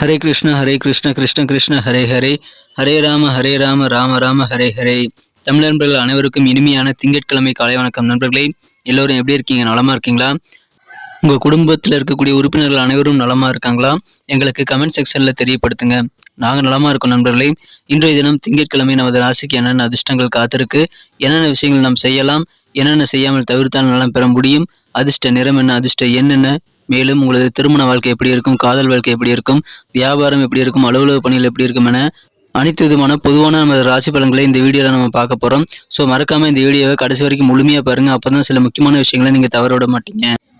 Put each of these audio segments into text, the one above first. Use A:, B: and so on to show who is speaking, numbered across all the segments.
A: ஹரே கிருஷ்ண ஹரே கிருஷ்ண கிருஷ்ண கிருஷ்ண ஹரே ஹரே. ஹரே ராம ஹரே ராம ராம ராம ஹரே ஹரே. தமிழ் நண்பர்கள் அனைவருக்கும் இனிமையான திங்கட்கிழமை காலை வணக்கம் நண்பர்களே. எல்லோரும் எப்படி இருக்கீங்க? நலமா இருக்கீங்களா? உங்க குடும்பத்தில் இருக்கக்கூடிய உறுப்பினர்கள் அனைவரும் நலமா இருக்காங்களா? எங்களுக்கு கமெண்ட் செக்ஷன்ல தெரியப்படுத்துங்க. நாங்கள் நலமா இருக்கோம் நண்பர்களே. இன்றைய தினம் திங்கட்கிழமை நமது ராசிக்கு என்னென்ன அதிர்ஷ்டங்கள் காத்திருக்கு? என்னென்ன விஷயங்கள் நாம் செய்யலாம்? என்னென்ன செய்யாமல் தவிர்த்தால் நலம் பெற முடியும்? அதிர்ஷ்ட நிறம் என்ன? அதிர்ஷ்ட என்னென்ன மேலும் உங்களது திருமண வாழ்க்கை எப்படி இருக்கும்? காதல் வாழ்க்கை எப்படி இருக்கும்? வியாபாரம் எப்படி இருக்கும்? அலுவலக பணிகள் எப்படி இருக்கும் என அனைத்து விதமான பொதுவான நமது ராசி பலன்களை இந்த வீடியோவில் நம்ம பார்க்க போகிறோம் ஸோ மறக்காமல் இந்த வீடியோவை கடைசி வரைக்கும் முழுமையாக பாருங்கள் அப்போ தான் சில முக்கியமான விஷயங்களை நீங்கள் தவற விட மாட்டீங்க.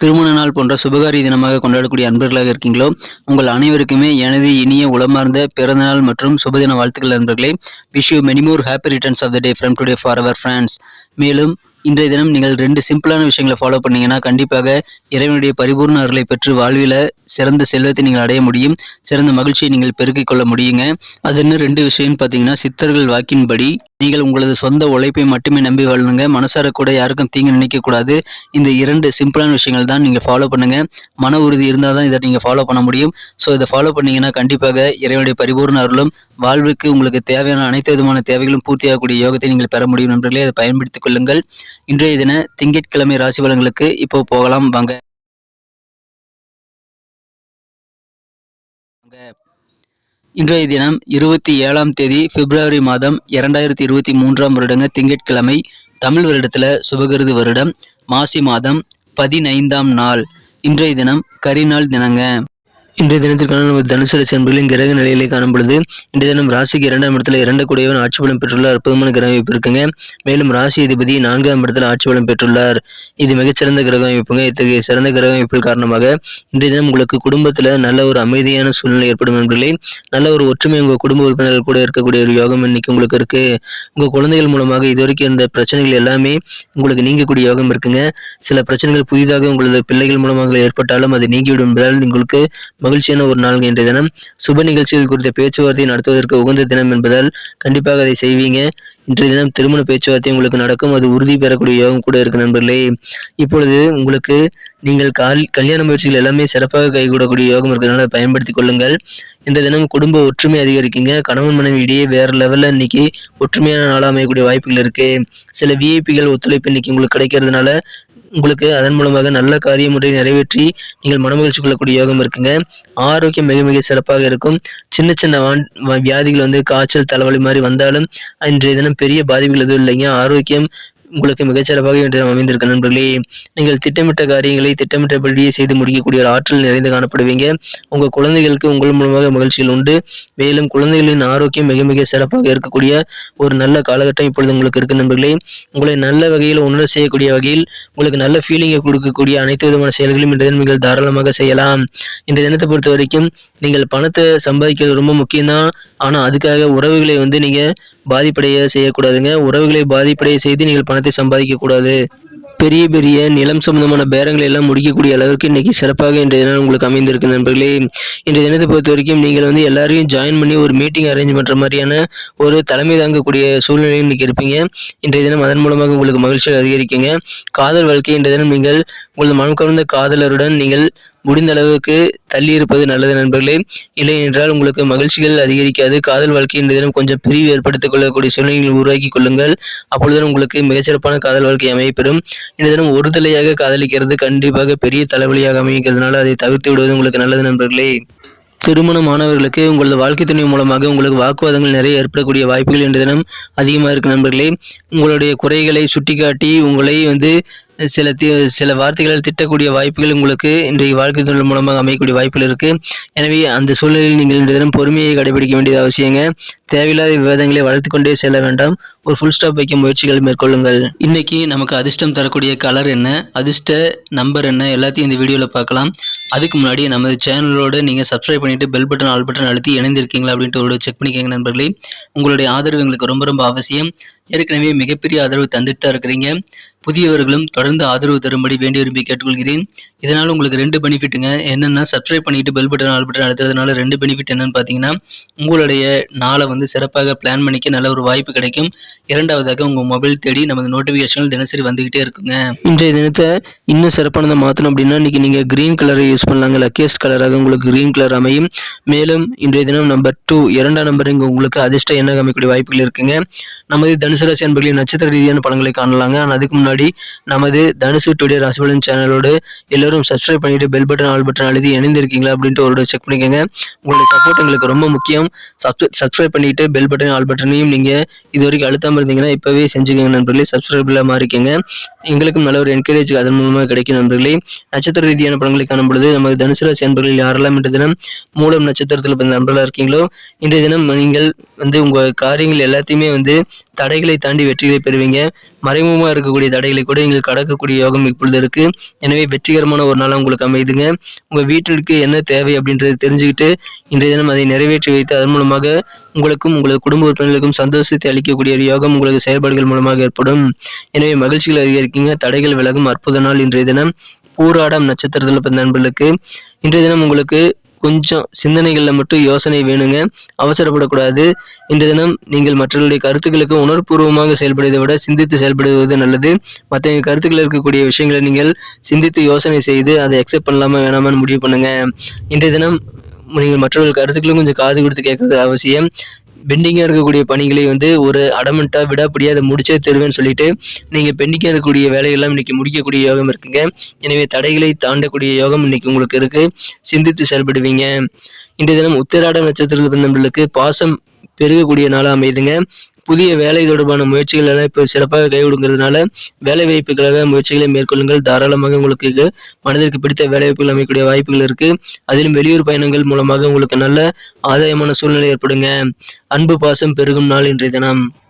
A: திருமண நாள் போன்ற சுபகாரி தினமாக கொண்டாடக்கூடிய அன்பர்களாக இருக்கீங்களோ உங்கள் அனைவருக்குமே எனது இனிய உளமார்ந்த பிறந்தநாள் மற்றும் சுபதின வாழ்த்துக்கள் நண்பர்களே wish you many more happy returns of the day from today for our friends மேலும் இன்றைய தினம் நீங்கள் ரெண்டு சிம்பிளான விஷயங்களை ஃபாலோ பண்ணீங்கன்னா கண்டிப்பாக இறைவனுடைய பரிபூர்ண அருளை பெற்று வாழ்வில் சிறந்த செல்வத்தை நீங்கள் அடைய முடியும். சிறந்த மகிழ்ச்சியை நீங்கள் பெருக்கிக் கொள்ள முடியுங்க. அது என்ன ரெண்டு விஷயம்னு பார்த்தீங்கன்னா சித்தர்கள் வாக்கின்படி நீங்கள் உங்களது சொந்த உழைப்பை மட்டுமே நம்பி வாழணுங்க மனசார கூட யாருக்கும் தீங்கு நினைக்கக்கூடாது இந்த இரண்டு சிம்பிளான விஷயங்கள் தான் நீங்கள் ஃபாலோ பண்ணுங்க. மன உறுதி இருந்தால் தான் இதை நீங்கள் ஃபாலோ பண்ண முடியும். ஸோ இதை ஃபாலோ பண்ணீங்கன்னா கண்டிப்பாக இறைவனுடைய பரிபூர்ண அருளும் வாழ்வுக்கு உங்களுக்கு தேவையான அனைத்து விதமான தேவைகளும் பூர்த்தியாகக்கூடிய யோகத்தை நீங்கள் பெற முடியும். நண்பர்களே அதை பயன்படுத்திக் கொள்ளுங்கள். இன்றைய தின திங்கட்கிழமை ராசி பலன்களுக்கு இப்போ போகலாம் வாங்க. இன்றைய தினம் இருபத்தி ஏழாம் தேதி பிப்ரவரி மாதம் இரண்டாயிரத்தி இருபத்தி மூன்றாம் வருடங்க திங்கட்கிழமை தமிழ் வருடத்துல சுபகிருது வருடம் மாசி மாதம் பதினைந்தாம் நாள். இன்றைய தினம் கரிநாள் தினங்க. இன்றைய தினத்திற்கான நமது தனுசு ராசி அன்பர்களின் கிரக நிலையிலே காணும் பொழுது இன்றைய தினம் ராசிக்கு இரண்டாம் இடத்துல இரண்டு கூடியவன் ஆட்சி பலம் பெற்றுள்ள அற்புதமான கிரக அமைப்பு இருக்குங்க. மேலும் ராசி அதிபதி நான்காம் இடத்துல ஆட்சி பலம் பெற்றுள்ளார். இது மிகச்சிறந்த கிரக அமைப்புங்க. இத்தகைய சிறந்த கிரக அமைப்பு காரணமாக இன்றைய தினம் உங்களுக்கு குடும்பத்துல நல்ல ஒரு அமைதியான சூழ்நிலை ஏற்படும் என்பதில்லை நல்ல ஒரு ஒற்றுமை உங்கள் குடும்ப உறுப்பினர்கள் கூட இருக்கக்கூடிய ஒரு யோகம் இன்னைக்கு உங்களுக்கு இருக்கு. உங்க குழந்தைகள் மூலமாக இதுவரைக்கும் இருந்த பிரச்சனைகள் எல்லாமே உங்களுக்கு நீங்கக்கூடிய யோகம் இருக்குங்க. சில பிரச்சனைகள் புதிதாக உங்களது பிள்ளைகள் மூலமாக ஏற்பட்டாலும் அது நீங்கிவிடும் என்பதால் உங்களுக்கு மகிழ்ச்சியான ஒரு நாள் இன்றைய தினம். சுப நிகழ்ச்சிகள் குறித்த பேச்சுவார்த்தை நடத்துவதற்கு உகந்த தினம் என்பதால் கண்டிப்பாக அதை செய்வீங்க. இன்றைய தினம் திருமண பேச்சுவார்த்தை உங்களுக்கு நடக்கும். அது உறுதி பெறக்கூடிய யோகம் கூட இருக்கு நண்பர்களே. இப்பொழுது உங்களுக்கு நீங்கள் கால் கல்யாண முயற்சிகள் எல்லாமே சிறப்பாக கைகூடக்கூடிய யோகம் இருக்கிறதுனால பயன்படுத்திக் கொள்ளுங்கள். இன்றைய தினம் குடும்ப ஒற்றுமை அதிகரிக்குங்க. கணவன் மனைவி இடையே வேற லெவல்ல இன்னைக்கு ஒற்றுமையான நாளாக அமையக்கூடிய வாய்ப்புகள் இருக்கு. சில விஐபிகள் ஒத்துழைப்பு இன்னைக்கு உங்களுக்கு கிடைக்கிறதுனால உங்களுக்கு அதன் மூலமாக நல்ல காரியம் முறை நிறைவேற்றி நீங்கள் மனமகிழ்ச்சி கொள்ளக்கூடிய யோகம் இருக்குங்க. ஆரோக்கியம் மிக மிக சிறப்பாக இருக்கும். சின்ன சின்ன வான்- வியாதிகள் வந்து காய்ச்சல் தலைவலி மாதிரி வந்தாலும் இன்றைய தினம் பெரிய பாதிப்புகள் எதுவும் இல்லைங்க. ஆரோக்கியம் உங்களுக்கு மிகச்சிறப்பாக இன்றைய அமைந்திருக்க நண்பர்களே நீங்கள் திட்டமிட்ட காரியங்களை திட்டமிட்டபடியே செய்து முடிக்கக்கூடிய ஒரு ஆற்றல் நிறைந்து காணப்படுவீங்க. உங்கள் குழந்தைகளுக்கு உங்கள் மூலமாக மகிழ்ச்சிகள் உண்டு. மேலும் குழந்தைகளின் ஆரோக்கியம் மிக மிக சிறப்பாக இருக்கக்கூடிய ஒரு நல்ல காலகட்டம் இப்பொழுது உங்களுக்கு இருக்கு நண்பர்களே. உங்களை நல்ல வகையில் உணர செய்யக்கூடிய வகையில் உங்களுக்கு நல்ல ஃபீலிங்கை கொடுக்கக்கூடிய அனைத்து விதமான செயல்களையும் இன்றைய தினம் நீங்கள் தாராளமாக செய்யலாம். இந்த தினத்தை பொறுத்த வரைக்கும் நீங்கள் பணத்தை சம்பாதிக்கிறது ரொம்ப முக்கியம்தான். ஆனால் அதுக்காக உறவுகளை வந்து நீங்கள் பாதிப்படைய செய்யக்கூடாதுங்க. உறவுகளை பாதிப்படைய செய்து நீங்கள் பணத்தை சம்பாதிக்க கூடாது. பெரிய பெரிய நிலம் சம்பந்தமான பேரங்களை எல்லாம் முடிக்கக்கூடிய அளவிற்கு இன்னைக்கு சிறப்பாக இன்றைய தினம் உங்களுக்கு அமைந்திருக்கு நண்பர்களே. இன்றைய தினத்தை பொறுத்த வரைக்கும் நீங்கள் வந்து எல்லாரையும் ஜாயின் பண்ணி ஒரு மீட்டிங் அரேஞ்ச் பண்ணுற மாதிரியான ஒரு தலைமை தாங்கக்கூடிய சூழ்நிலையில் இன்னைக்கு இருப்பீங்க. இன்றைய தினம் அதன் மூலமாக உங்களுக்கு மகிழ்ச்சியை அதிகரிக்குங்க. காதல் வாழ்க்கை இன்றைய தினம் நீங்கள் உங்களது மனம் கவர்ந்த காதலருடன் நீங்கள் முடிந்த அளவுக்கு தள்ளி இருப்பது நல்லது நண்பர்களே. இல்லை என்றால் உங்களுக்கு மகிழ்ச்சிகள் அதிகரிக்காது. காதல் வாழ்க்கை இந்த தினம் கொஞ்சம் பிரிவு ஏற்படுத்திக் கொள்ளக்கூடிய சூழ்நிலைகளை உருவாக்கி கொள்ளுங்கள். அப்பொழுது உங்களுக்கு மிகச்சிறப்பான காதல் வாழ்க்கை அமைப்பெறும் இந்த தினம் ஒரு தலையாக காதலிக்கிறது கண்டிப்பாக பெரிய தலைவலியாக அமைகிறதுனால அதை தவிர்த்து விடுவது உங்களுக்கு நல்லது நண்பர்களே. திருமணமானவர்களுக்கு உங்களது வாழ்க்கை துணை மூலமாக உங்களுக்கு வாக்குவாதங்கள் நிறைய ஏற்படக்கூடிய வாய்ப்புகள் என்ற தினம் அதிகமாக இருக்கு நண்பர்களே. உங்களுடைய குறைகளை சுட்டிக்காட்டி உங்களை வந்து சில தி சில வார்த்தைகளால் திட்டக்கூடிய வாய்ப்புகள் உங்களுக்கு இன்றைய வாழ்க்கை தொழில் மூலமாக அமையக்கூடிய வாய்ப்புகள் இருக்குது எனவே அந்த சூழ்நிலையில் நீங்கள் இன்றைய தினம் பொறுமையை கடைபிடிக்க வேண்டியது அவசியங்க. தேவையில்லாத விவாதங்களை வளர்த்துக்கொண்டே செல்ல வேண்டாம். ஒரு ஃபுல் ஸ்டாப் வைக்க முயற்சிகள் மேற்கொள்ளுங்கள். இன்னைக்கு நமக்கு அதிர்ஷ்டம் தரக்கூடிய கலர் என்ன? அதிர்ஷ்ட நம்பர் என்ன? எல்லாத்தையும் இந்த வீடியோவில் பார்க்கலாம். அதுக்கு முன்னாடி நமது சேனலோடு நீங்கள் சப்ஸ்கிரைப் பண்ணிவிட்டு பெல் பட்டன் ஆல் பட்டன் அழுத்தி இணைந்திருக்கீங்களா அப்படின்ட்டு ஒரு செக் பண்ணிக்கோங்க நண்பர்களே. உங்களுடைய ஆதரவு எங்களுக்கு ரொம்ப ரொம்ப அவசியம். ஏற்கனவே மிகப்பெரிய ஆதரவு தந்துட்டு தான் இருக்கிறீங்க. புதியவர்களும் தொடர்ந்து ஆதரவு தரும்படி வேண்டி விரும்பி கேட்டுக்கொள்கிறேன். இதனால் உங்களுக்கு ரெண்டு பெனிஃபிட்டுங்க. என்னென்னா சப்ஸ்கிரைப் பண்ணிட்டு பெல் பட்டன் ஆல் பட்டன் அழுத்துறதுனால ரெண்டு பெனிஃபிட் என்னன்னு பார்த்தீங்கன்னா உங்களுடைய நாளை வந்து சிறப்பாக பிளான் பண்ணிக்க நல்ல ஒரு வாய்ப்பு கிடைக்கும். இரண்டாவதாக உங்கள் மொபைல் தேடி நமது நோட்டிஃபிகேஷன் தினசரி வந்துகிட்டே இருக்குங்க. இன்றைய தினத்தை இன்னும் சிறப்பானதை மாற்றணும் அப்படின்னா இன்னைக்கு நீங்கள் க்ரீன் கலரை யூஸ் பண்ணலாங்க. லக்கியஸ்ட் கலராக உங்களுக்கு க்ரீன் கலர் அமையும். மேலும் இன்றைய தினம் நம்பர் டூ இரண்டாம் நம்பர் இங்கே உங்களுக்கு அதிர்ஷ்ட எண்ணம் அமைக்கக்கூடிய வாய்ப்புகள் இருக்குங்க. நமது தனுசு ராசி அன்பர்களின் நட்சத்திர ரீதியான படங்களை காணலாங்க. ஆனால் அதுக்கு முன்னாடி நமது தனுசு டுடே ராசிபலன் சேனலோடு எல்லோரும் சப்ஸ்கிரைப் பண்ணிட்டு பெல் பட்டன் ஆல் பட்டன் அழுதி இணைந்திருக்கீங்களா அப்படின்ட்டு ஒரு செக் பண்ணிக்கோங்க. உங்களுடைய சப்போர்ட் எங்களுக்கு ரொம்ப முக்கியம். சப்ஸ்கிரைப் பண்ணிட்டு பெல் பட்டன் ஆல் பட்டனையும் நீங்கள் இது வரைக்கும் அழுத்தாமல் இருந்தீங்கன்னா இப்போவே செஞ்சுக்கோங்க நண்பர்களே. சப்ஸ்கிரைபில் மாறிக்கோங்க. எங்களுக்கும் நல்ல ஒரு என்கரேஜ் அதன் மூலமாக கிடைக்கும் நண்பர்களே. நட்சத்திர ரீதியான படங்களை காணும் பொழுது நமது தனுசு ராசி நண்பர்கள் யாரெல்லாம் இன்றைய தினம் மூலம் நட்சத்திரத்தில் பிறந்த நண்பர்களாக இருக்கீங்களோ இன்றைய தினம் நீங்கள் வந்து உங்கள் காரியங்கள் எல்லாத்தையுமே வந்து தடைகளை தாண்டி வெற்றிகளை பெறுவீங்க. மறைமுகமாக இருக்கக்கூடிய தடைகளை கூட நீங்கள் கடக்கக்கூடிய யோகம் இப்பொழுது இருக்கு. எனவே வெற்றிகரமான ஒரு நாளாக உங்களுக்கு அமைதுங்க. உங்கள் வீட்டிற்கு என்ன தேவை அப்படின்றத தெரிஞ்சுக்கிட்டு இன்றைய தினம் அதை நிறைவேற்றி வைத்து அதன் மூலமாக உங்களுக்கும் உங்களது குடும்ப உறுப்பினர்களுக்கும் சந்தோஷத்தை அளிக்கக்கூடிய ஒரு யோகம் உங்களுக்கு செயல்பாடுகள் மூலமாக ஏற்படும். எனவே மகிழ்ச்சிகள் அதிகரிக்கீங்க. தடைகள் விலகும். அற்புத நாள் இன்றைய தினம். பூராடம் நட்சத்திரத்தில் பிறந்த நண்பர்களுக்கு இன்றைய தினம் உங்களுக்கு கொஞ்சம் சிந்தனைகளில் மட்டும் யோசனை வேணுங்க. அவசரப்படக்கூடாது. இன்றைய தினம் நீங்கள் மற்றவர்களுடைய கருத்துக்களுக்கு உணர்வுபூர்வமாக செயல்படுவதை விட சிந்தித்து செயல்படுவது நல்லது. மற்ற கருத்துக்கள் இருக்கக்கூடிய விஷயங்களை நீங்கள் சிந்தித்து யோசனை செய்து அதை அக்செப்ட் பண்ணலாமா வேணாமான்னு முடிவு பண்ணுங்க. இன்றைய தினம் நீங்கள் மற்றவர்கள் கருத்துக்களும் கொஞ்சம் காது கொடுத்து கேட்கறது அவசியம். பெண்டிங்காக இருக்கக்கூடிய பணிகளை வந்து ஒரு அடமெண்ட்டாக விடாப்படியாக அதை முடிச்சே தருவேன்னு சொல்லிட்டு நீங்கள் பெண்டிங்காக இருக்கக்கூடிய வேலையெல்லாம் இன்னைக்கு முடிக்கக்கூடிய யோகம் இருக்குங்க. எனவே தடைகளை தாண்டக்கூடிய யோகம் இன்னைக்கு உங்களுக்கு இருக்குது சிந்தித்து செயல்படுவீங்க. இன்றைய தினம் உத்திராட நட்சத்திரத்தில் பிறந்தவர்களுக்கு பாசம் பெருகக்கூடிய நாளாக அமைதுங்க புதிய வேலை தொடர்பான முயற்சிகள் எல்லாம் இப்போ சிறப்பாக கைவிடுங்கிறதுனால வேலை வாய்ப்புகளாக முயற்சிகளை மேற்கொள்ளுங்கள். தாராளமாக உங்களுக்கு மனதிற்கு பிடித்த வேலை வாய்ப்புகள் அமைக்கக்கூடிய வாய்ப்புகள் இருக்கு. அதிலும் வெளியூர் பயணங்கள் மூலமாக உங்களுக்கு நல்ல ஆதாயமான சூழ்நிலை ஏற்படுங்க. அன்பு பாசம் பெருகும் நாள் இன்றைய தினம்.